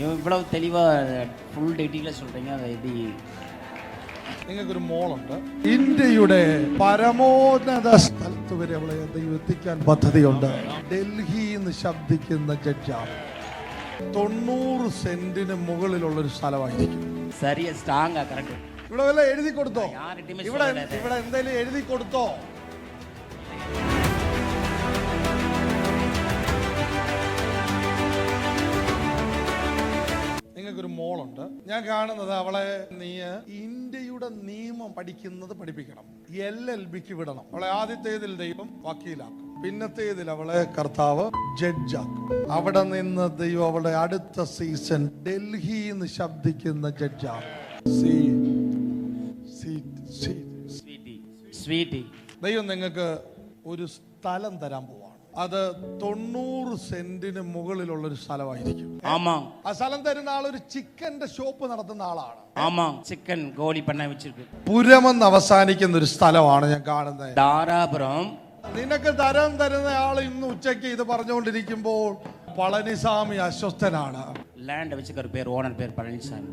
இவ்வளவு தெளிவாக ஃபுல் டீட்டெயிலாக சொல்கிறீங்க அதை எப்படி നിങ്ങൾക്കൊരു മോളുണ്ട് ഇന്ത്യയുടെ പരമോന്നത സ്ഥലത്ത് വരെ അവളെ ദൈവം എത്തിക്കാൻ പദ്ധതിയുണ്ട് ഡൽഹി എന്ന് ശബ്ദിക്കുന്ന ജഡ്ജാണ് തൊണ്ണൂറ് സെന്റിന് മുകളിലുള്ള ഒരു സ്ഥലമായിരിക്കും சரியாக ஸ்ட்ராங்காக கரெக்டு ഇവിടെ വല്ല എഴുതി കൊടുത്തോ யார்கிட்டயுமே ഇവിടെ சொல்லல ഇവിടെ എന്തെങ്കിലും എഴുതി കൊടുത്തോ മോളുണ്ട് ഞാൻ കാണുന്നത് അവളെ നീ ഇന്ത്യയുടെ നിയമം പഠിക്കുന്നത് പഠിപ്പിക്കണം എൽ എൽ ബിക്ക് വിടണം അവളെ ആദ്യത്തേതിൽ ദൈവം വക്കീലാക്കും പിന്നത്തേതിൽ അവളെ കർത്താവ് ജഡ്ജാക്കും അവിടെ നിന്ന് ദൈവം അവളെ അടുത്ത സീസൺ ഡൽഹി എന്ന് ശബ്ദിക്കുന്ന ജഡ്ജാക്കും സി സി സി ദൈവം നിങ്ങൾക്ക് ഒരു സ്ഥലം തരാൻ പോവാണ് അത് തൊണ്ണൂറ് സെന്റിന് മുകളിലുള്ള ഒരു സ്ഥലമായിരിക്കും ஆமாம் ആ സ്ഥലം തരുന്ന ആൾ ഒരു ചിക്കന്റെ ഷോപ്പ് നടത്തുന്ന ആളാണ് ஆமாம் சிக்கன் கோழி பண்ண வச்சிருக்கு പുരമെന്ന് അവസാനിക്കുന്ന ഒരു സ്ഥലമാണ് ഞാൻ കാണുന്നത് தாராபுரம் നിനക്ക് തരം തരുന്ന ആൾ ഇന്ന് ഉച്ചയ്ക്ക് ഇത് പറഞ്ഞുകൊണ്ടിരിക്കുമ്പോൾ പളനിസ്വാമി അസ്വസ്ഥനാണ് லேண்ட் வச்சுக்கிற பேர் ஓனர் பேர் பழனிசாமி